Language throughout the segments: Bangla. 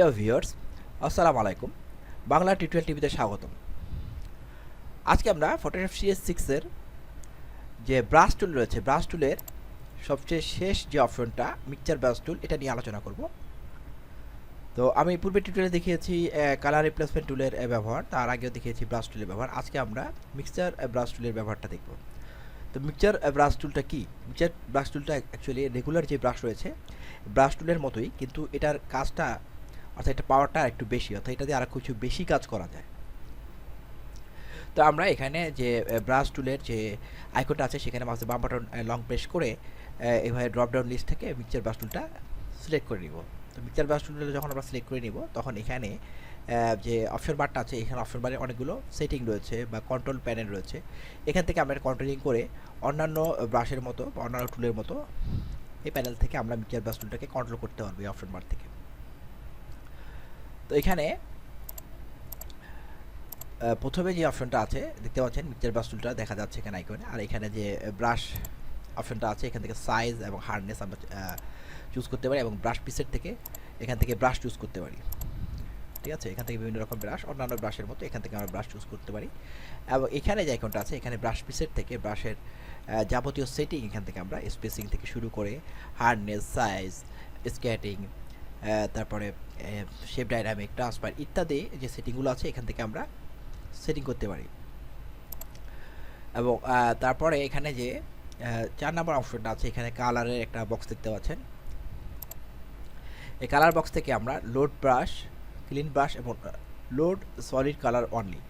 প্রিয় ভিউয়ার্স, আসসালামু আলাইকুম। বাংলা টিউটোরিয়াল টিভিতে স্বাগতম। আজকে আমরা ফটোশপ সিএস সিক্সের যে ব্রাশ টুল রয়েছে, ব্রাশ টুলের সবচেয়ে শেষ যে অপশনটা মিক্সচার ব্রাশ টুল এটা নিয়ে আলোচনা করব। তো আমি পূর্বে টিউটোরিয়ালে দেখিয়েছি কালার রিপ্লেসমেন্ট টুলের ব্যবহার, তার আগেও দেখিয়েছি ব্রাশ টুলের ব্যবহার। আজকে আমরা মিক্সচার ব্রাশ টুলের ব্যবহারটা দেখব। তো মিক্সচার ব্রাশ টুলটা কি? মিক্সচার ব্রাশ টুলটা অ্যাকচুয়ালি রেগুলার যে ব্রাশ রয়েছে ব্রাশ টুলের মতোই, কিন্তু এটার কাজটা অর্থাৎ এটা পাওয়ারটা একটু বেশি, অর্থাৎ এটা দিয়ে আর কিছু বেশি কাজ করা যায়। তো আমরা এখানে যে ব্রাশ টুলের যে আইকনটা আছে, সেখানে মাঝে বাম বাটন লং প্রেস করে এভাবে ড্রপডাউন লিস্ট থেকে মিক্সচার ব্রাশ টুলটা সিলেক্ট করে নিব। তো মিক্সচার ব্রাশ টুলটা যখন আমরা সিলেক্ট করে নিব, তখন এখানে যে অপশন বারটা আছে, এখানে অপশন বারে অনেকগুলো সেটিং রয়েছে বা কন্ট্রোল প্যানেল রয়েছে। এখান থেকে আমরা কন্ট্রোলিং করে অন্যান্য ব্রাশের মতো বা অন্যান্য টুলের মতো এই প্যানেল থেকে আমরা মিক্সচার ব্রাশ টুলটাকে কন্ট্রোল করতে পারব এই অপশন বার থেকে। এখানে প্রথমে যে অপশনটা আছে, দেখতে পাচ্ছেন মিক্সচার ব্রাশ টুলটা দেখা যাচ্ছে এখানে আইকনে আর এখানে যে ব্রাশ অপশনটা আছে, এখান থেকে সাইজ এবং হার্ডনেস আমরা চুজ করতে পারি এবং ব্রাশ পিসের থেকে এখান থেকে ব্রাশ চুজ করতে পারি। ঠিক আছে? এখান থেকে বিভিন্ন রকম ব্রাশ অন্যান্য ব্রাশের মতো এখান থেকে আমরা ব্রাশ চুজ করতে পারি। এবং এখানে যে আইকনটা আছে, এখানে ব্রাশ পিসের থেকে ব্রাশের যাবতীয় সেটিং এখান থেকে আমরা স্পেসিং থেকে শুরু করে হার্ডনেস সাইজ স্কেটিং তারপরে শেপ ডাইনামিক ট্রান্সফার ইত্যাদি যে সেটিংগুলো আছে, এখান থেকে আমরা সেটিং করতে পারি। এবং তারপরে এখানে যে চার নাম্বার অপশনটা আছে, এখানে কালারের একটা বক্স দেখতে পাচ্ছেন। এই কালার বক্স থেকে আমরা লোড ব্রাশ ক্লিন ব্রাশ এবং লোড সলিড কালার অনলি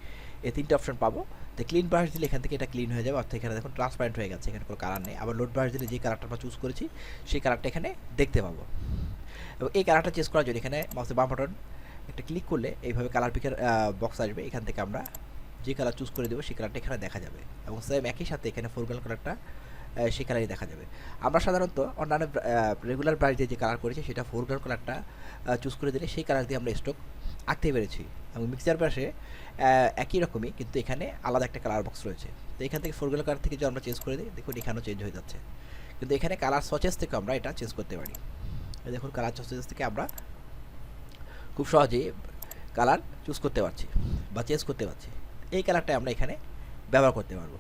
এই তিনটে অপশন পাবো। তো ক্লিন ব্রাশ দিলে এখান থেকে এটা ক্লিন হয়ে যাবে। অর্থাৎ এখানে দেখুন ট্রান্সপারেন্ট হয়ে গেছে, এখানে কোনো কালার নেই। আবার লোড ব্রাশ দিলে যে কালারটা আমরা চুজ করেছি, সেই কালারটা এখানে দেখতে পাবো। এবং এই কালারটা চেঞ্জ করার জন্য এখানে মাউসের বাম বাটন একটা ক্লিক করলে এইভাবে কালার পিকের বক্স আসবে। এখান থেকে আমরা যে কালার চুজ করে দেবো, সেই কালারটা এখানে দেখা যাবে। এবং সেম একই সাথে এখানে ফোরগ্রাউন্ড কালারটা সেই কালারই দেখা যাবে। আমরা সাধারণত অন্যান্য রেগুলার দিয়ে যে কালার করেছি, সেটা ফোরগ্রাউন্ড কালারটা চুজ করে দিলে সেই কালার দিয়ে আমরা স্টক আঁকতে পেরেছি। এবং মিক্সচার ব্রাশে একই রকমই কিন্তু এখানে আলাদা একটা কালার বক্স রয়েছে। তো এখান থেকে ফোরগ্রাউন্ড কালার থেকে যদি আমরা চেঞ্জ করে দিই, দেখুন এখানেও চেঞ্জ হয়ে যাচ্ছে। কিন্তু এখানে কালার সচেস থেকে আমরা এটা চেঞ্জ করতে পারি। দেখুন কালার সচেস থেকে আমরা খুব সহজেই কালার চুজ করতে পারছি বা চেঞ্জ করতে পারছি। এই কালারটা আমরা এখানে ব্যবহার করতে পারব।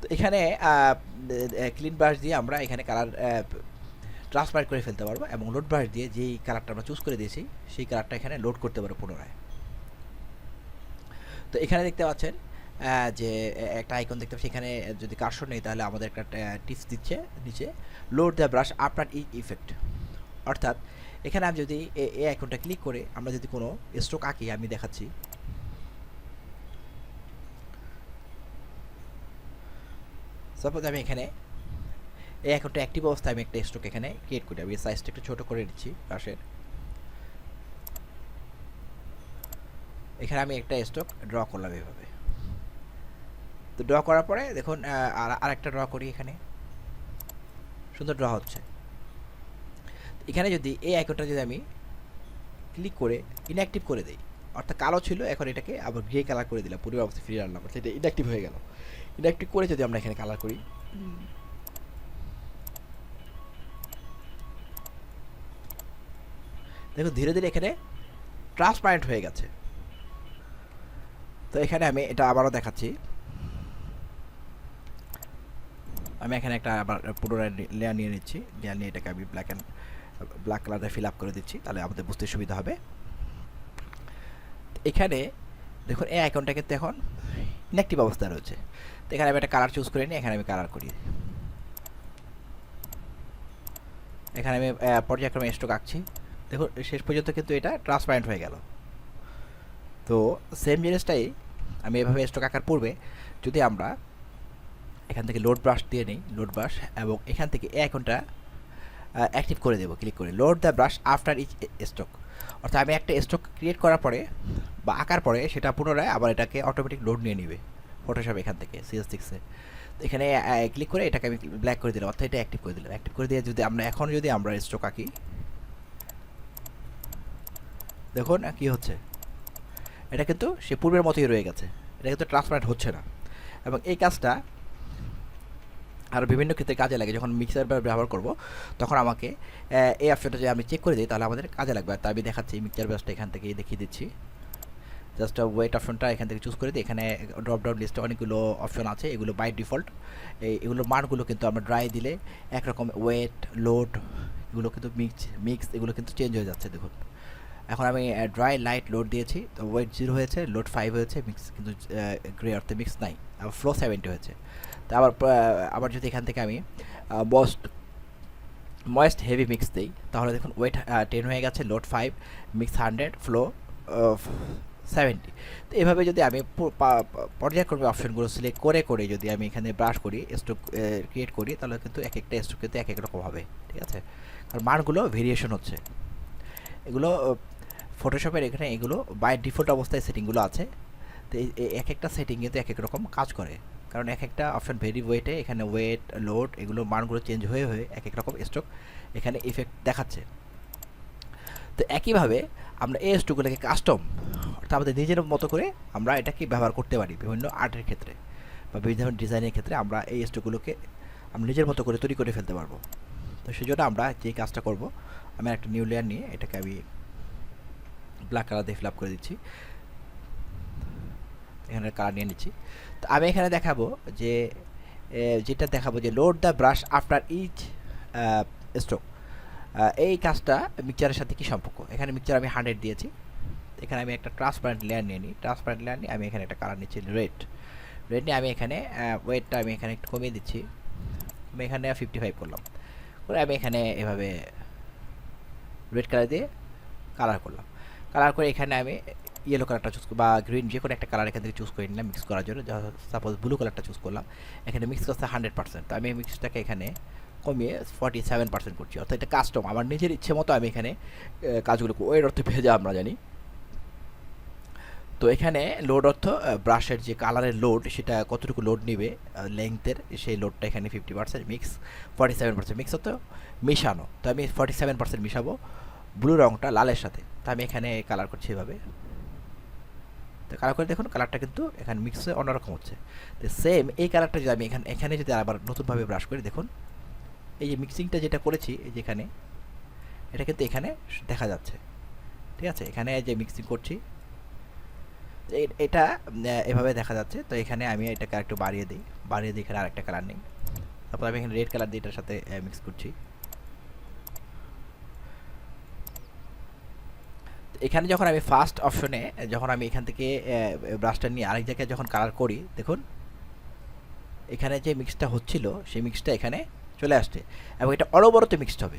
তো এখানে ক্লিন ব্রাশ দিয়ে আমরা এখানে কালার ট্রান্সফার করে ফেলতে পারব এবং লোড ব্রাশ দিয়ে যেই কালারটা আমরা চুজ করে দিয়েছি, সেই কালারটা এখানে লোড করতে পারব পুনরায়। তো এখানে দেখতে পাচ্ছেন যে একটা আইকন দেখতে পাচ্ছি। এখানে যদি কার্সর নেই, তাহলে আমাদের একটা টিপস দিচ্ছে নিচে লোড দ্য ব্রাশ আফটার ই ইফেক্ট অর্থাৎ, এখানে আমি যদি এই আইকনটা ক্লিক করে, আমরা যদি কোনো স্ট্রোক আঁকি, আমি দেখাচ্ছি। সাপোজ আমি এখানে, এই অ্যাকাউন্টটা অ্যাক্টিভ অবস্থায় আমি একটা স্ট্রোক এখানে ক্রিয়েট করি। আমি সাইজটা একটু ছোটো করে নিচ্ছি পাশের এখানে আমি একটা স্ট্রোক ড্র করলাম এভাবে। তো ড্র করার পরে দেখুন আর, আরেকটা ড্র করি এখানে। সুন্দর ড্র হচ্ছে। এখানে যদি এই আইকনটা যদি আমি ক্লিক করে ইনঅ্যাক্টিভ করে দিই, অর্থাৎ কালো ছিল, এখন এটাকে আবার গ্রে কালার করে দিলাম পুরো অবস্থা ফিরিয়ে আনলাম, অর্থাৎ এটা ইনঅ্যাক্টিভ হয়ে গেল। ইনঅ্যাক্টিভ করে যদি আমরা এখানে কালার করি। দেখুন, ধীরে ধীরে এখানে ট্রান্সপারেন্ট হয়ে গেছে। তো এখানে আমি এটা আবারও দেখাচ্ছি। আমি এখানে একটা আবার পুনরায় লেয়ার নিয়ে নিচ্ছি। লেয়ার নিয়ে এটাকে আমি ব্ল্যাক অ্যান্ড ব্ল্যাক কালারটা ফিল আপ করে দিচ্ছি, তাহলে আমাদের বুঝতে সুবিধা হবে। এখানে দেখুন, এই আইকনটা কিন্তু এখন ইনঅ্যাক্টিভ অবস্থায় রয়েছে। তো এখানে আমি একটা কালার চুজ করে নিই, এখানে আমি কালার করি। এখানে আমি পর্যায়ক্রমে স্ট্রোক আঁকছি। দেখুন, শেষ পর্যন্ত কিন্তু এটা ট্রান্সপারেন্ট হয়ে গেল। তো সেম জিনিসটাই আমি এভাবে স্ট্রোক আঁকার পূর্বে যদি আমরা এখান থেকে লোড ব্রাশ দিয়ে নিই লোড ব্রাশ এবং এখান থেকে এই আইকনটা অ্যাক্টিভ করে দেবো ক্লিক করে। Load the brush after each stroke অর্থাৎ আমি একটা স্ট্রোক ক্রিয়েট করার পরে বা আঁকার পরে সেটা পুনরায় আবার এটাকে অটোমেটিক লোড নিয়ে নেবে ফটোশপ এখান থেকে সিএস সিক্সে তো এখানে ক্লিক করে এটাকে আমি ব্ল্যাক করে দিলাম, অর্থাৎ এটা অ্যাক্টিভ করে দিলাম। অ্যাক্টিভ করে দিয়ে যদি আমরা এখন যদি আমরা স্ট্রোক আঁকি, দেখুন কি হচ্ছে। এটা কিন্তু সে পূর্বের মতোই রয়ে গেছে। এটা কিন্তু ট্রান্সপারেন্ট হচ্ছে না। এবং এই কাজটা আর বিভিন্ন ক্ষেত্রে কাজে লাগে, যখন মিক্সার ব্যবহার করব, তখন আমাকে এই অপশনটা যদি আমি চেক করে দিই, তাহলে আমাদের কাজে লাগবে। আর আমি দেখাচ্ছি মিক্সার ব্রাশটা এখান থেকে দেখিয়ে দিচ্ছি। জাস্ট ওয়েট অপশনটা এখান থেকে চুজ করে দিই। এখানে ড্রপ ডাউন লিস্টে অনেকগুলো অপশন আছে, এগুলো বাই ডিফল্ট এগুলোর মানগুলো কিন্তু আমরা ড্রাই দিলে একরকম ওয়েট লোড এগুলো কিন্তু মিক্স মিক্স এগুলো কিন্তু চেঞ্জ হয়ে যাচ্ছে, দেখুন। এখন আমি ড্রাই লাইট লোড দিয়েছি, তো ওয়েট জিরো হয়েছে লোড ফাইভ হয়েছে মিক্স কিন্তু গ্রে অর্থে মিক্স নাই, আবার ফ্লো সেভেন্টি হয়েছে। তো আবার আবার যদি এখান থেকে আমি বস্ট ময়েস্ট হেভি মিক্স দিই, তাহলে দেখুন ওয়েট টেন হয়ে গেছে load five mix hundred flow seventy তো এভাবে যদি আমি পর্যায়ক্রমে অপশনগুলো সিলেক্ট করে করে যদি আমি এখানে ব্রাশ করি স্ট্রোক ক্রিয়েট করি, তাহলে কিন্তু এক একটা স্ট্রোক কিন্তু এক এক রকম হবে, ঠিক আছে? কারণ মানগুলো ভেরিয়েশন হচ্ছে। এগুলো ফটোশপের এখানে এগুলো বাই ডিফল্ট অবস্থায় সেটিংগুলো আছে। তো এক একটা সেটিং কিন্তু এক এক রকম কাজ করে। কারণ এক একটা অপশন ভেরি ওয়েটে এখানে ওয়েট লোড এগুলো মানগুলো চেঞ্জ হয়ে হয়ে এক এক রকম স্ট্রোক এখানে ইফেক্ট দেখাচ্ছে। তো একইভাবে আমরা এই স্ট্রোকগুলোকে কাস্টম অর্থাৎ আমাদের নিজের মতো করে আমরা এটাকে ব্যবহার করতে পারি বিভিন্ন আর্টের ক্ষেত্রে বা বিভিন্ন ডিজাইনের ক্ষেত্রে আমরা এই স্ট্রোকগুলোকে আমরা নিজের মতো করে তৈরি করে ফেলতে পারব। তো সেই জন্য আমরা যে কাজটা করব, আমি একটা নিউ লেয়ার নিয়ে এটাকে আমি ব্ল্যাক কালার দিয়ে ফিল আপ করে দিচ্ছি। এখানে কালার নিয়ে নিচ্ছি। তো আমি এখানে দেখাবো যে যেটা দেখাবো যে load the brush after each stroke এই কাজটা মিক্সচারের সাথে কি সম্পর্ক? এখানে মিক্সচার আমি হান্ড্রেড দিয়েছি। এখানে আমি একটা ট্রান্সপারেন্ট লেয়ার নিয়ে নিই। ট্রান্সপারেন্ট লেয়ার নিয়ে আমি এখানে একটা কালার নিচ্ছি রেড রেড নিয়ে আমি এখানে ওয়েটটা আমি এখানে একটু কমিয়ে দিচ্ছি। আমি এখানে ফিফটি ফাইভ করলাম। করে আমি এখানে এভাবে রেড কালার দিয়ে কালার করলাম। কালার করে এখানে আমি ইয়েলো কালারটা চুজ বা গ্রিন যে কোনো একটা কালার এখান থেকে চুজ করে নিলাম মিক্স করার জন্য। সাপোজ ব্লু কালারটা চুজ করলাম, এখানে মিক্স করতে হান্ড্রেড পার্সেন্ট তো আমি এই মিক্সটাকে এখানে কমিয়ে ফর্টি সেভেন পার্সেন্ট করছি। অর্থাৎ এটা কাস্টম আমার নিজের ইচ্ছে মতো আমি এখানে কাজগুলো। ওয়ের অর্থে ভেজা আমরা জানি। তো এখানে লোড অর্থ ব্রাশের যে কালারের লোড সেটা কতটুকু লোড নেবে লেংথের সেই লোডটা এখানে fifty percent mix forty seven percent mix হতো মিশানো। তো আমি ফর্টি সেভেন পার্সেন্ট মিশাবো। ব্লু রঙটা লালের সাথে। তো আমি এখানে কালার করছি এভাবে। তো কালার করে দেখুন কালারটা কিন্তু এখানে মিক্স হয়ে অন্যরকম হচ্ছে। তো সেম এই কালারটা যদি আমি এখানে এখানে যদি আবার নতুনভাবে ব্রাশ করি, দেখুন, এই যে মিক্সিংটা যেটা করেছি, এই যে এখানে, এটা কিন্তু এখানে দেখা যাচ্ছে। ঠিক আছে? এখানে যে মিক্সিং করছি এটা এভাবে দেখা যাচ্ছে। তো এখানে আমি এটাকে একটু বাড়িয়ে দিই। বাড়িয়ে দিই এখানে আরেকটা কালার নেই। তারপর আমি এখানে রেড কালার দিয়ে এটার সাথে মিক্স করছি। এখানে যখন আমি ফার্স্ট অপশনে যখন আমি এখান থেকে ব্রাশটা নিয়ে আরেক জায়গায় যখন কালার করি, দেখুন, এখানে যে মিক্সটা হচ্ছিল, সেই মিক্সটা এখানে চলে আসছে। এবং এটা অনবরত মিক্সড হবে।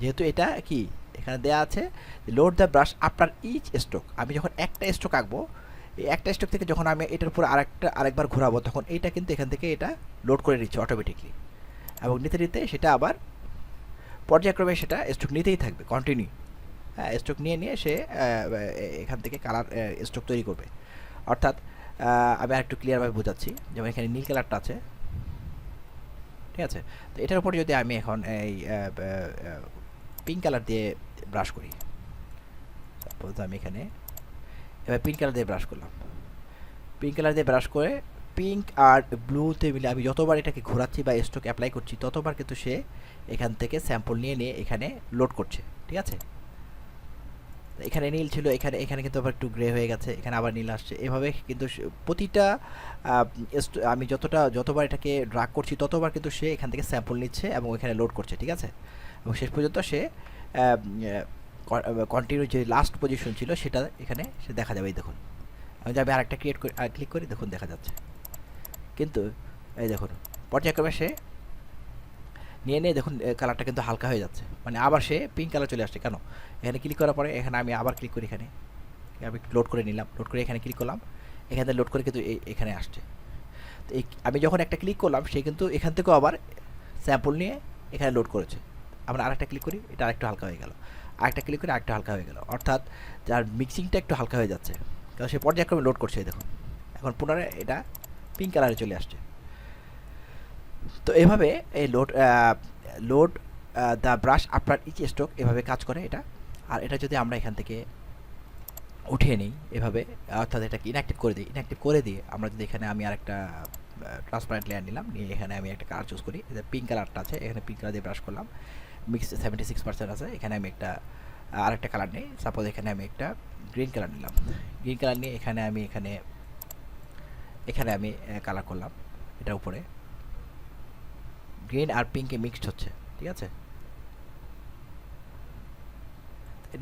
যেহেতু এটা কি, এখানে দেয়া আছে load the brush after each stroke আমি যখন একটা স্ট্রোক আঁকবো, এই একটা স্ট্রোক থেকে যখন আমি এটার উপর আরেকটা, আরেকবার ঘোরাবো, তখন এইটা কিন্তু এখান থেকে এটা লোড করে নিচ্ছে অটোমেটিকলি এবং নিতে নিতে সেটা আবার পর্যায়ক্রমে সেটা স্ট্রোক নিতেই থাকবে কন্টিনিউ স্ট্রোক নিয়ে নিয়ে সে এখান থেকে কালার স্ট্রোক তৈরি করবে। অর্থাৎ আমি আর একটু ক্লিয়ারভাবে বোঝাচ্ছি। যেমন এখানে নীল কালারটা আছে। ঠিক আছে? তো এটার উপরে যদি আমি এখন এই পিঙ্ক কালার দিয়ে ব্রাশ করি সাপোজ আমি এখানে, এবার পিঙ্ক কালার দিয়ে ব্রাশ করলাম। পিঙ্ক কালার দিয়ে ব্রাশ করে পিঙ্ক আর ব্লুতে মিলে আমি যতবার এটাকে ঘোরাচ্ছি বা স্ট্রোক অ্যাপ্লাই করছি, ততবার কিন্তু সে এখান থেকে স্যাম্পল নিয়ে নিয়ে এখানে লোড করছে। ঠিক আছে? এখানে নীল ছিল, এখানে এখানে কিন্তু আবার একটু গ্রে হয়ে গেছে, এখানে আবার নীল আসছে। এভাবে কিন্তু প্রতিটা আমি যতটা, যতবার এটাকে ড্রাগ করছি, ততবার কিন্তু সে এখান থেকে স্যাম্পল নিচ্ছে এবং এখানে লোড করছে, ঠিক আছে? এবং শেষ পর্যন্ত সে কন্টিনিউ যে লাস্ট পজিশন ছিল, সেটা এখানে সে দেখা যাবে, এই দেখুন। আমি আমি আরেকটা ক্রিয়েট করি ক্লিক করি, দেখুন দেখা যাচ্ছে। কিন্তু, এই দেখুন, পর্যায়ক্রমে সে নিয়ে নিয়ে দেখুন কালারটা কিন্তু হালকা হয়ে যাচ্ছে। মানে আবার সে পিঙ্ক কালার চলে আসছে। কেন? এখানে ক্লিক করার পরে এখানে আমি আবার ক্লিক করি এখানে। আমি লোড করে নিলাম। লোড করে এখানে ক্লিক করলাম। এখানে লোড করে কিন্তু এখানে আসছে। তো আমি যখন একটা ক্লিক করলাম, সে কিন্তু এখান থেকেও আবার স্যাম্পল নিয়ে এখানে লোড করেছে। আমরা আরেকটা ক্লিক করি, এটা আরেকটু হালকা হয়ে গেল। আরেকটা ক্লিক করে আরেকটু হালকা হয়ে গেল। অর্থাৎ যার মিক্সিংটা একটু হালকা হয়ে যাচ্ছে। কারণ সে পর্যায়ক্রমে লোড করছে, দেখুন। এখন পুনরায় এটা পিঙ্ক কালারে চলে আসছে। তো এভাবে এই load load the brush after each stroke এভাবে কাজ করে এটা। আর এটা যদি আমরা এখান থেকে উঠিয়ে নিই এভাবে অর্থাৎ এটাকে ইনঅ্যাক্টিভ করে দিই ইনঅ্যাক্টিভ করে দিয়ে আমরা যদি এখানে আমি আরেকটা ট্রান্সপারেন্ট লেয়ার নিলাম নিয়ে এখানে আমি একটা কালার চুজ করি পিঙ্ক কালারটা আছে এখানে পিঙ্ক কালার দিয়ে ব্রাশ করলাম। মিক্স সেভেন্টি সিক্স পার্সেন্ট আছে এখানে আমি একটা আহ, আরেকটা কালার নিই। সাপোজ এখানে আমি একটা গ্রিন কালার নিলাম। গ্রিন কালার নিয়ে এখানে আমি এখানে এখানে আমি কালার করলাম এটার উপরে। গ্রিন আর পিঙ্কে মিক্সড হচ্ছে, ঠিক আছে?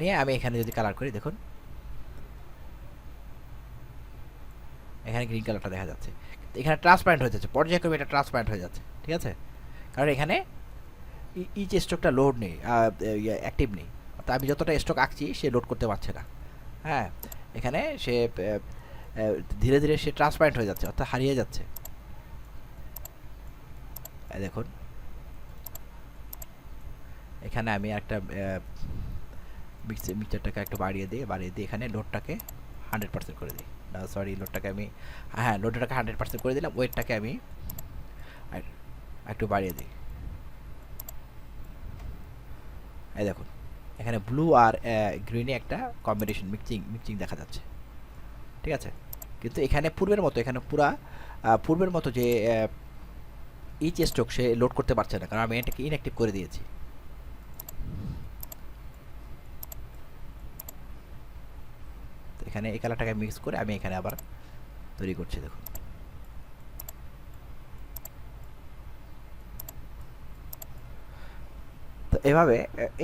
নিয়ে আমি এখানে যদি কালার করি, দেখুন। এখানে গ্রিন কালারটা দেখা যাচ্ছে। এখানে ট্রান্সপারেন্ট হয়ে যাচ্ছে, পর্যায়ক্রমে এটা ট্রান্সপারেন্ট হয়ে যাচ্ছে, ঠিক আছে? কারণ এখানে ইচ স্টকটা লোড নেই অ্যাক্টিভ নেই। অর্থাৎ আমি যতটা স্টক আঁকছি, সে লোড করতে পারছে না। হ্যাঁ এখানে সে ধীরে ধীরে সে ট্রান্সপারেন্ট হয়ে যাচ্ছে, অর্থাৎ হারিয়ে যাচ্ছে। দেখুন। এখানে আমি একটা মিক্সার মিক্সারটাকে একটু বাড়িয়ে দিই, বাড়িয়ে দিয়ে এখানে লোডটাকে হান্ড্রেড পার্সেন্ট করে দিই। সরি লোডটাকে আমি হ্যাঁ লোডটাকে হান্ড্রেড পার্সেন্ট করে দিলাম, ওয়েটটাকে আমি একটু বাড়িয়ে দিই। এই দেখুন, এখানে ব্লু আর গ্রিনে একটা কম্বিনেশন মিক্সিং মিক্সিং দেখা যাচ্ছে। ঠিক আছে? কিন্তু এখানে পূর্বের মতো, এখানে পুরা পূর্বের মতো যে ইচ স্টক সে লোড করতে পারছে না, কারণ আমি এটাকে ইনঅ্যাক্টিভ করে দিয়েছি। তো এখানে এই কালারটাকে মিক্স করে আমি এখানে আবার তৈরি করছি, দেখুন। তো এভাবে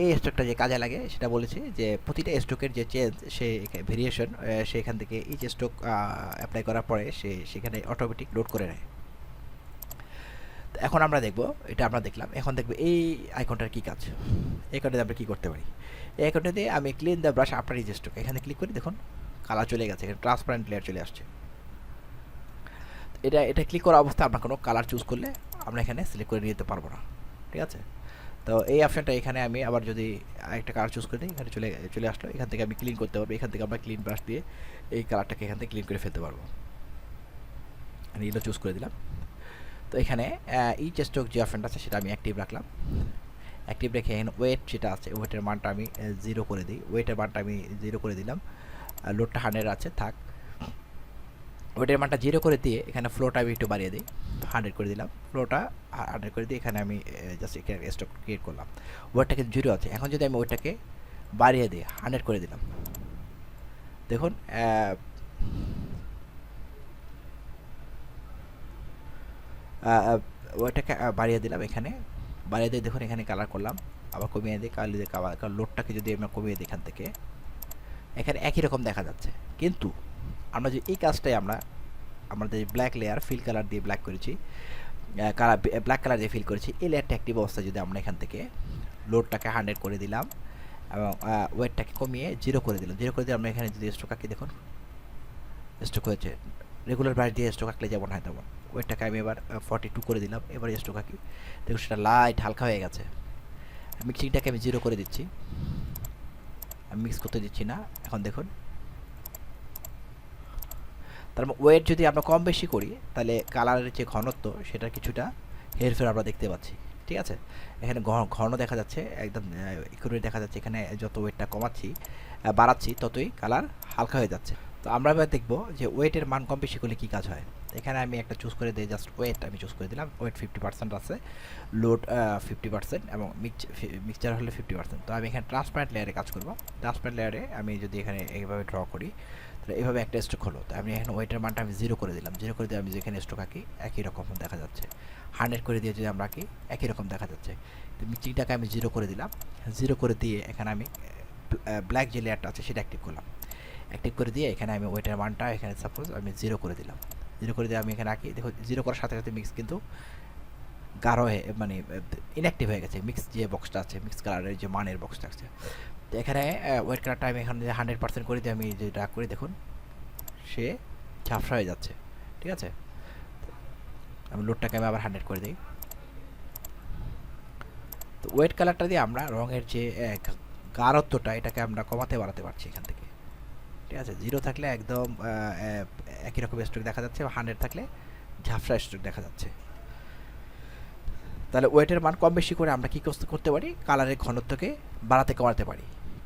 এই স্টকটা যে কাজে লাগে, সেটা বলেছি যে প্রতিটা স্টকের যে চেঞ্জ সে ভেরিয়েশন সে এখান থেকে ইচ স্টক অ্যাপ্লাই করার পরে সে সেখানে অটোমেটিক লোড করে নেয়। এখন আমরা দেখব, এটা আমরা দেখলাম। এখন দেখব এই আইকনটার কী কাজ। এই আইকনটাতে আমরা কী করতে পারি? এই আইকনটা দিয়ে আমি ক্লিন দ্য ব্রাশ আপনার ইজ স্টক এখানে ক্লিক করি, দেখুন কালার চলে গেছে, এখানে ট্রান্সপারেন্ট লেয়ার চলে আসছে। এটা এটা ক্লিক করা অবস্থায় আমরা কোনো কালার চুজ করলে আমরা এখানে সিলেক্ট করে নিতে পারব না। ঠিক আছে? তো এই অপশানটা এখানে আমি আবার যদি একটা কালার চুজ করে দিই, এখানে চলে চলে আসলো। এখান থেকে আমি ক্লিন করতে পারব। এখান থেকে আমরা ক্লিন ব্রাশ দিয়ে এই কালারটাকে এখান থেকে ক্লিন করে ফেলতে পারব। আমি এগুলো চুজ করে দিলাম। তো এখানে ইচ স্টক যে অপশানটা আছে সেটা আমি অ্যাক্টিভ রাখলাম। অ্যাক্টিভ রেখে এখানে ওয়েট যেটা আছে ওয়েটের মানটা আমি জিরো করে দিই। ওয়েটের মানটা আমি জিরো করে দিলাম। লোডটা হান্ড্রেড আছে, থাক। ওয়েটের মানটা জিরো করে দিয়ে এখানে ফ্লোটা আমি একটু বাড়িয়ে দিই। হান্ড্রেড করে দিলাম। ফ্লোটা হান্ড্রেড করে দিয়ে এখানে আমি জাস্ট স্টক ক্রিয়েট করলাম। ওয়েটটা কিন্তু জিরো আছে। এখন যদি আমি ওয়েটটাকে বাড়িয়ে দিই হান্ড্রেড করে দিলাম। দেখুন ওইটাকে বাড়িয়ে দিলাম এখানে। বাড়িয়ে দিয়ে দেখুন এখানে কালার করলাম। আবার কমিয়ে দিই কালি দিয়ে কারণ লোডটাকে যদি আমরা কমিয়ে দিই এখান থেকে, এখানে একই রকম দেখা যাচ্ছে। কিন্তু আমরা যে এই কাজটাই আমরা, আমাদের ব্ল্যাক লেয়ার ফিল কালার দিয়ে ব্ল্যাক করেছি কালার ব্ল্যাক কালার দিয়ে ফিল করেছি, এই লেয়ারটা অ্যাক্টিভ অবস্থা যদি আমরা এখান থেকে লোডটাকে হান্ড্রেড করে দিলাম এবং ওয়েটটাকে কমিয়ে জিরো করে দিলাম। জিরো করে দিয়ে আমরা এখানে যদি স্ট্রোক আঁকি, দেখুন স্ট্রোক হয়েছে। রেগুলার ব্রাশ দিয়ে স্ট্রোক আঁকলে যেমন হয় তেমন। ওয়েটটাকে আমি এবার ফর্টি টু করে দিলাম। এবার স্ট্রোক আঁকি দেখুন, সেটা লাইট হালকা হয়ে গেছে। মিক্সিংটাকে আমি জিরো করে দিচ্ছি। আমি মিক্স করতে দিচ্ছি না। এখন দেখুন। তার ওয়েট যদি আমরা কম বেশি করি, তাহলে কালারের যে ঘনত্ব, সেটা কিছুটা হেরফের আমরা দেখতে পাচ্ছি। ঠিক আছে? এখানে ঘন দেখা যাচ্ছে, একদম ইকুরেট দেখা যাচ্ছে। এখানে যত ওয়েটটা কমাচ্ছি বাড়াচ্ছি, ততই কালার হালকা হয়ে যাচ্ছে। তো আমরা এবার দেখব যে ওয়েটের মান কম বেশি করলে কী কাজ হয়? এখানে আমি একটা চুজ করে দিই জাস্ট ওয়েট আমি চুজ করে দিলাম। ওয়েট ফিফটি পার্সেন্ট আছে লোড ফিফটি পার্সেন্ট এবং মিক্সচার হলে ফিফটি পার্সেন্ট তো আমি এখানে ট্রান্সপারেন্ট লেয়ারে কাজ করব। ট্রান্সপারেন্ট লেয়ারে আমি যদি এখানে এইভাবে ড্র করি, তাহলে এইভাবে একটা স্ট্রোক হলো। তো আমি এখানে ওয়েটের মানটা আমি জিরো করে দিলাম। জিরো করে দিয়ে আমি যেখানে স্ট্রোক আঁকি, একই রকম দেখা যাচ্ছে। হান্ড্রেড করে দিয়ে যদি আমরা আঁকি, একই রকম দেখা যাচ্ছে। তো মিক্সিংটাকে আমি জিরো করে দিলাম। জিরো করে দিয়ে এখানে আমি ব্ল্যাক যে লেয়ারটা আছে, সেটা অ্যাক্টিভ করলাম। অ্যাক্টিভ করে দিয়ে এখানে আমি ওয়েটের মানটা, এখানে সাপোজ আমি জিরো করে দিলাম। জিরো করে দিয়ে আমি এখানে আঁকি। দেখো, জিরো করার সাথে সাথে মিক্স কিন্তু গাঢ় হয়ে মানে ইনঅ্যাক্টিভ হয়ে গেছে। মিক্স যে বক্সটা আছে মিক্স কালারের যে মানের বক্সটা আছে। তো এখানে ওয়েট কালারটা আমি এখানে হান্ড্রেড পার্সেন্ট করে দিয়ে আমি যেটা করি, দেখুন, সে ঝাপসা হয়ে যাচ্ছে। ঠিক আছে? আমি লোডটাকে আমি আবার হান্ড্রেড করে দিই। তো ওয়েট কালারটা দিয়ে আমরা রঙের যে গাঢ়ত্বটা, এটাকে আমরা কমাতে বাড়াতে পারছি এখান থেকে। ঠিক আছে? জিরো থাকলে একদম একই রকম স্ট্রোক দেখা যাচ্ছে হান্ড্রেড থাকলে ঝাপসা স্ট্রোক দেখা যাচ্ছে। তাহলে ওয়েটের মান কম বেশি করে আমরা কী করতে- পারি? কালারের ঘনত্বকে বাড়াতে, কমাতে পারি।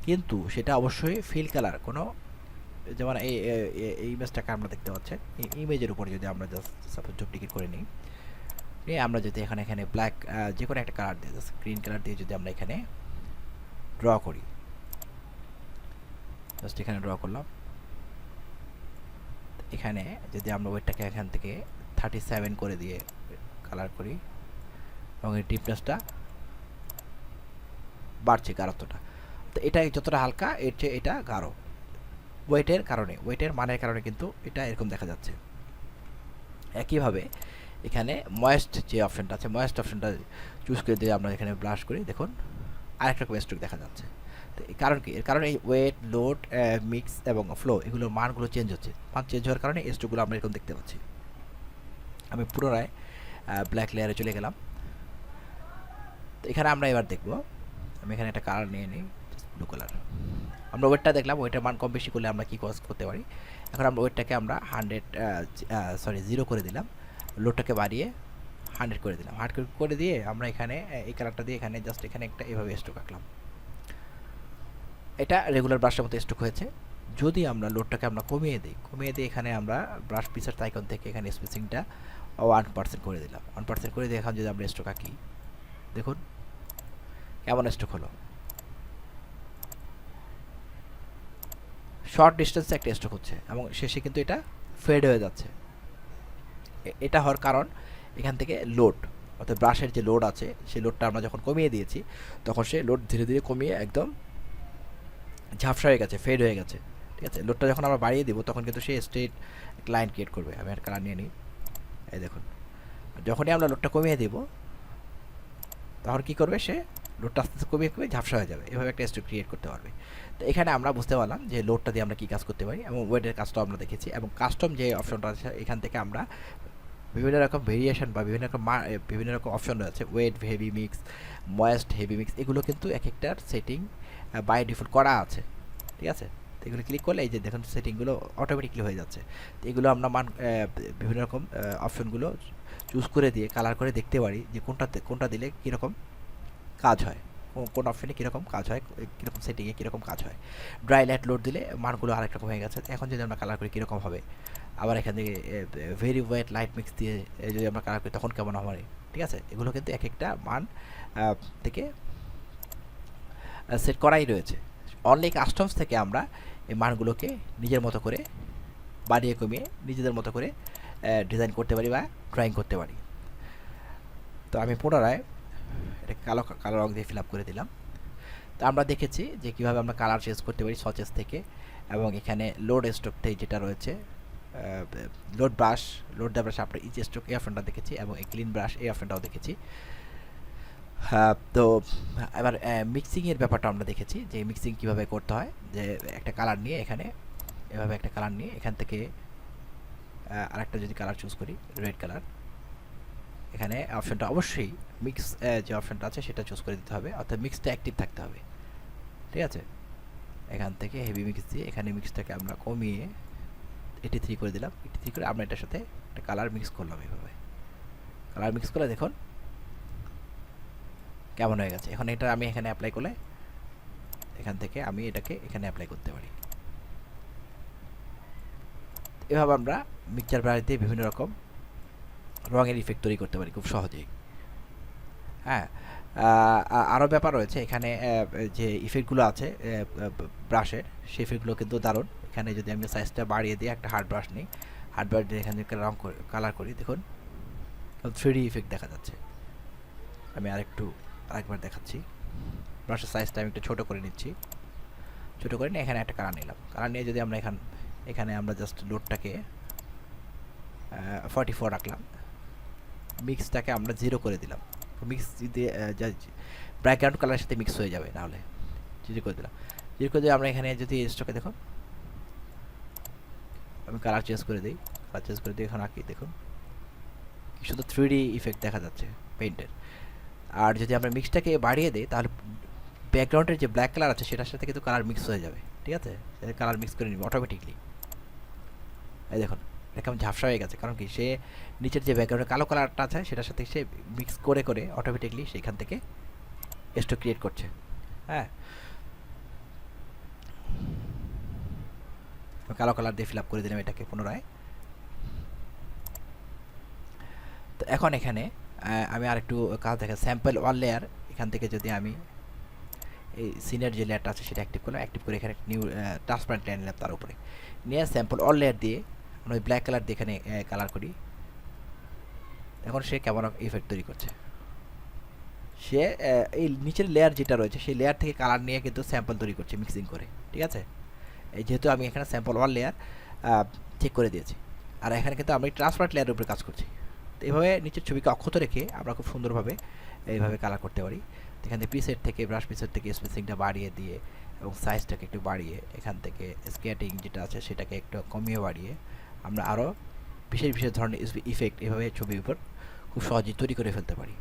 কিন্তু সেটা অবশ্যই ফিল কালার কোনো, যেমন এই ইমেজটাকে আমরা দেখতে পাচ্ছেন এই ইমেজের উপরে যদি আমরা সাপোজ ডুপ্লিকেট করে নিই, নিয়ে আমরা যদি এখানে এখানে ব্ল্যাক যে কোনো একটা কালার দিয়ে গ্রিন কালার দিয়ে যদি আমরা এখানে ড্র করি জাস্ট এখানে ড্র করলাম। এখানে যদি আমরা ওয়েটটাকে এখান থেকে থার্টি সেভেন করে দিয়ে কালার করি, এবং এই ডিপনেসটা বাড়ছে গাঢ়ত্বটা। তো এটা যতটা হালকা, এর চেয়ে এটা গাঢ়। ওয়েটের কারণে ওয়েটের মানের কারণে কিন্তু এটা এরকম দেখা যাচ্ছে। একইভাবে এখানে ময়েস্ট যে অপশনটা আছে ময়েস্ট অপশনটা চুজ করে দিয়ে আমরা এখানে ব্লাশ করি। দেখুন, আরেকটা রকম দেখা যাচ্ছে। কারণ কি? এর কারণ এই ওয়েট লোড মিক্স এবং ফ্লো এগুলোর মানগুলো চেঞ্জ হচ্ছে। মান চেঞ্জ হওয়ার কারণে স্ট্রোকগুলো আমরা এরকম দেখতে পাচ্ছি। আমি পুনরায় ব্ল্যাক লেয়ারে চলে গেলাম। তো এখানে আমরা এবার দেখব। আমি এখানে একটা কালার নিয়ে নিই ব্লু কালার আমরা ওয়েটটা দেখলাম ওয়েটের মান কম বেশি করলে আমরা কী কজ করতে পারি? এখন আমরা ওয়েটটাকে আমরা হান্ড্রেড সরি জিরো করে দিলাম। লোডটাকে বাড়িয়ে হান্ড্রেড করে দিলাম। হান্ড্রেড করে দিয়ে আমরা এখানে, এই কালারটা দিয়ে এখানে জাস্ট এখানে একটা এভাবে স্ট্রোক আঁকলাম এটা রেগুলার ব্রাশের মতো স্ট্রোক হয়েছে। যদি আমরা লোডটাকে আমরা কমিয়ে দিই, কমিয়ে দিয়ে এখানে আমরা ব্রাশ পিসের আইকন থেকে এখানে স্পেসিংটা ওয়ান পার্সেন্ট করে দিলাম। ওয়ান পার্সেন্ট করে দিয়ে এখন যদি আমরা স্ট্রোক আঁকি, দেখুন কেমন স্ট্রোক হলো। শর্ট ডিস্টেন্সে একটা স্ট্রোক হচ্ছে এবং শেষে কিন্তু এটা ফেড হয়ে যাচ্ছে। এটা হওয়ার কারণ এখান থেকে লোড অর্থাৎ ব্রাশের যে লোড আছে সেই লোডটা আমরা যখন কমিয়ে দিয়েছি, তখন সে লোড ধীরে ধীরে কমিয়ে একদম ঝাপসা হয়ে গেছে ফেড হয়ে গেছে। ঠিক আছে? লোডটা যখন আমরা বাড়িয়ে দেবো, তখন কিন্তু সে স্ট্রেট লাইন ক্রিয়েট করবে। আমি আর কালার নিয়ে নিই। এই দেখুন। যখনই আমরা লোডটা কমিয়ে দেবো, তখন কী করবে সে? লোডটা আস্তে আস্তে কমিয়ে কমিয়ে ঝাপসা হয়ে যাবে। এভাবে একটা স্ট্রিপ ক্রিয়েট করতে পারবে। তো এখানে আমরা বুঝতে পারলাম যে লোডটা দিয়ে আমরা কী কাজ করতে পারি এবং ওয়েটের কাজটাও আমরা দেখেছি এবং কাস্টম যে অপশনটা আছে, এখান থেকে আমরা বিভিন্ন রকম ভেরিয়েশন বা বিভিন্ন রকম বিভিন্ন রকম অপশন রয়েছে। Wet heavy mix moist heavy mix এগুলো কিন্তু এক একটার সেটিং বাই ডিফল্ট করা আছে। ঠিক আছে? তো এগুলো ক্লিক করলে এই যে দেখুন সেটিংগুলো অটোমেটিকলি হয়ে যাচ্ছে। তো এগুলো আমরা মান বিভিন্ন রকম অপশনগুলো চুজ করে দিয়ে কালার করে দেখতে পারি যে কোনটাতে, কোনটা দিলে কীরকম কাজ হয়। কোন অপশনে কীরকম কাজ হয় কীরকম সেটিংয়ে কীরকম কাজ হয়। ড্রাই লাইট লোড দিলে মানগুলো আরেক রকম হয়ে গেছে। এখন যদি আমরা কালার করি কীরকম হবে? আবার এখান থেকে ভেরি ওয়েট লাইট মিক্স দিয়ে যদি আমরা কালার করি তখন কেমন হবে? ঠিক আছে? এগুলো কিন্তু এক একটা মান থেকে সেট করাই রয়েছে। অনলি কাস্টমস থেকে আমরা এই মানগুলোকে নিজের মতো করে বাড়িয়ে কমিয়ে নিজেদের মতো করে ডিজাইন করতে পারি বা ড্রয়িং করতে পারি। তো আমি পুনরায় এটাকে কালো কালো রং দিয়ে ফিল আপ করে দিলাম। তো আমরা দেখেছি যে কীভাবে আমরা কালার চেঞ্জ করতে পারি সচেস থেকে এবং এখানে লোড স্ট্রোক থেকে যেটা রয়েছে load brush load the brush আমরা ইচ স্ট্রোক এই অপশনটা দেখেছি এবং এই ক্লিন ব্রাশ এই অপশনটাও দেখেছি। তো, এবার মিক্সিংয়ের ব্যাপারটা আমরা দেখেছি, যে মিক্সিং কীভাবে করতে হয়, যে একটা কালার নিয়ে এখানে, এভাবে একটা কালার নিয়ে এখান থেকে আরেকটা যদি কালার চুজ করি রেড কালার এখানে অপশনটা অবশ্যই মিক্স যে অপশনটা আছে সেটা চুজ করে দিতে হবে, অর্থাৎ মিক্সটা অ্যাক্টিভ থাকতে হবে, ঠিক আছে? এখান থেকে হেভি মিক্স দিয়ে এখানে মিক্সটাকে আমরা কমিয়ে এইটি থ্রি করে দিলাম এইটি থ্রি করে আমরা এটার সাথে একটা কালার মিক্স করলাম এভাবে কালার মিক্স করে দেখুন কেমন হয়ে গেছে। এখন এটা আমি এখানে অ্যাপ্লাই করলে এখান থেকে আমি এটাকে এখানে অ্যাপ্লাই করতে পারি। এভাবে আমরা মিক্সচার ব্রাশ দিয়ে বিভিন্ন রকম রঙের ইফেক্ট তৈরি করতে পারি খুব সহজেই। হ্যাঁ আরও ব্যাপার রয়েছে এখানে যে ইফেক্টগুলো আছে ব্রাশের সেই ইফেক্টগুলো কিন্তু দারুণ। এখানে যদি আমি সাইজটা বাড়িয়ে দিই, একটা হার্ড ব্রাশ নিই হার্ড ব্রাশ দিয়ে এখানে রং কালার করি, দেখুন। থ্রি ইফেক্ট দেখা যাচ্ছে। আমি আরেকটু আরেকবার দেখাচ্ছি। ব্রাশের সাইজটা আমি একটু ছোটো করে নিচ্ছি। ছোটো করে নিয়ে এখানে একটা কালার নিলাম। কালার নিয়ে যদি আমরা এখান এখানে আমরা জাস্ট লোডটাকে ফর্টি ফোর রাখলাম। মিক্সটাকে আমরা জিরো করে দিলাম। মিক্স যদি ব্যাকগ্রাউন্ড কালারের সাথে মিক্স হয়ে যাবে নাহলে জিরো করে দিলাম। জিরো করে আমরা এখানে যদি স্টকে দেখুন আমি কালার চেঞ্জ করে দিই। কালার চেঞ্জ করে দিই এখন আঁকি, দেখুন। শুধু থ্রি ইফেক্ট দেখা যাচ্ছে পেইন্টের আর যদি আমরা মিক্সটাকে বাড়িয়ে দিই, তাহলে ব্যাকগ্রাউন্ডের যে ব্ল্যাক কালার আছে, সেটার সাথে কিন্তু কালার মিক্স হয়ে যাবে। ঠিক আছে? কালার মিক্স করে নিবে অটোমেটিকলি এই দেখুন কেমন ঝাপসা হয়ে গেছে। কারণ কি, সে নিচের যে ব্যাকগ্রাউন্ডে কালো কালারটা আছে, সেটার সাথে সে মিক্স করে করে অটোমেটিকলি সেখান থেকে স্টক ক্রিয়েট করছে। হ্যাঁ? কালো কালার দিয়ে ফিল করে দিলাম এটাকে পুনরায়। তো এখন এখানে আমি আর একটু কাজ দেখা স্যাম্পল ওয়াল লেয়ার এখান থেকে যদি আমি এই সিনের যে লেয়ারটা আছে সেটা অ্যাক্টিভ করলাম অ্যাক্টিভ করে এখানে নিউ ট্রান্সপারেন্ট লেয়ার নিলাম তার উপরে। নিয়ে স্যাম্পল অল লেয়ার দিয়ে আমরা ওই ব্ল্যাক কালার দিয়ে এখানে কালার করি। এখন সে কেমন ইফেক্ট তৈরি করছে? সে এই নিচের লেয়ার যেটা রয়েছে, সেই লেয়ার থেকে কালার নিয়ে কিন্তু স্যাম্পল তৈরি করছে মিক্সিং করে, ঠিক আছে? এই যেহেতু আমি এখানে স্যাম্পল ওয়ান লেয়ার চেক করে দিয়েছি। আর এখানে কিন্তু আমি ট্রান্সপারেন্ট লেয়ারের উপরে কাজ করছি। তো এইভাবে নিচের ছবিকে অক্ষত রেখে আমরা খুব সুন্দরভাবে এইভাবে কালার করতে পারি। এখান থেকে প্রিসেট থেকে ব্রাশ পিসের থেকে স্পেসিংটা বাড়িয়ে দিয়ে এবং সাইজটাকে একটু বাড়িয়ে, এখান থেকে স্কেটিং যেটা আছে সেটাকে একটু কমিয়ে বাড়িয়ে আমরা আরও বিশেষ বিশেষ ধরনের ইফেক্ট এভাবে ছবির উপর খুব সহজেই তৈরি করে ফেলতে পারি।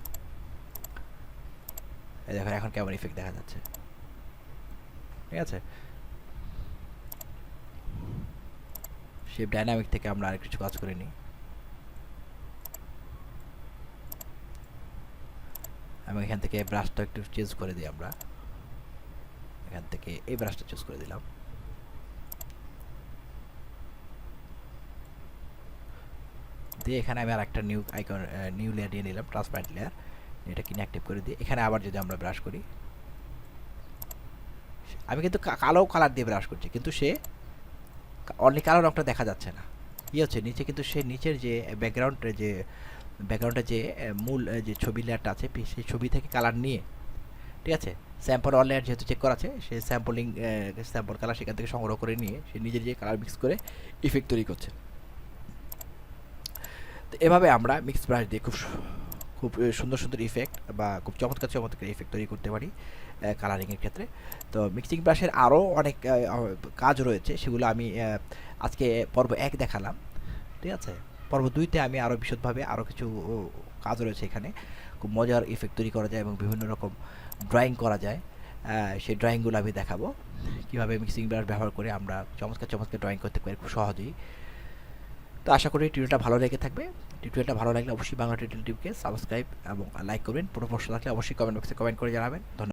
এই দেখো এখন কেমন ইফেক্ট দেখা যাচ্ছে। ঠিক আছে? শেপ ডাইনামিক থেকে আমরা আরেক কিছু কাজ করে নিই। আমি এখান থেকে ব্রাশটা একটু চেঞ্জ করে দিই আমরা। এখান থেকে এই ব্রাশটা চুজ করে দিলাম। দিয়ে এখানে আমি আর একটা নিউ আইকন নিউ লেয়ার নিয়ে নিলাম ট্রান্সপারেন্ট লেয়ার এটা কিনে অ্যাক্টিভ করে দিই এখানে আবার যদি আমরা ব্রাশ করি আমি কিন্তু কালো কালার দিয়ে ব্রাশ করছি, কিন্তু সে অনলি কালো রংটা দেখা যাচ্ছে না। ই হচ্ছে? নিচে কিন্তু সে নিচের যে ব্যাকগ্রাউন্ডের যে ব্যাকগ্রাউন্ডে যে মূল যে ছবি লেয়ারটা আছে সেই ছবি থেকে কালার নিয়ে, ঠিক আছে? স্যাম্পল অল লেয়ার যেহেতু চেক করা আছে, সে স্যাম্পলিং স্যাম্পল কালার সেখান থেকে সংগ্রহ করে নিয়ে, সে নিজের যে কালার মিক্স করে ইফেক্ট তৈরি করছে। তো এভাবে আমরা মিক্স ব্রাশ দিয়ে খুব খুব সুন্দর সুন্দর ইফেক্ট বা খুব চমৎকার চমৎকার ইফেক্ট তৈরি করতে পারি কালারিংয়ের ক্ষেত্রে। তো মিক্সিং ব্রাশের আরও অনেক কাজ রয়েছে, সেগুলো আমি আজকে পর্ব এক দেখালাম, ঠিক আছে? পর্ব দুইতে আমি আরও বিশদভাবে আরও কিছু কাজ রয়েছে এখানে। খুব মজার ইফেক্ট তৈরি করা যায় এবং বিভিন্ন রকম ড্রয়িং করা যায়। সেই ড্রয়িংগুলো আমি দেখাবো। কীভাবে মিক্সিং ব্রাশ ব্যবহার করে আমরা চমৎকার চমৎকার ড্রয়িং করতে পারি খুব সহজেই। তো আশা করি টিউটোরিয়ালটা ভালো লেগে থাকবে। টিউটোরিয়ালটা ভালো লাগলে অবশ্যই বাংলা টিউটোরিয়াল টিভিকে সাবস্ক্রাইব এবং লাইক করবেন। পুরো প্রশ্ন থাকলে অবশ্যই কমেন্ট বক্সে কমেন্ট করে জানাবেন। ধন্যবাদ।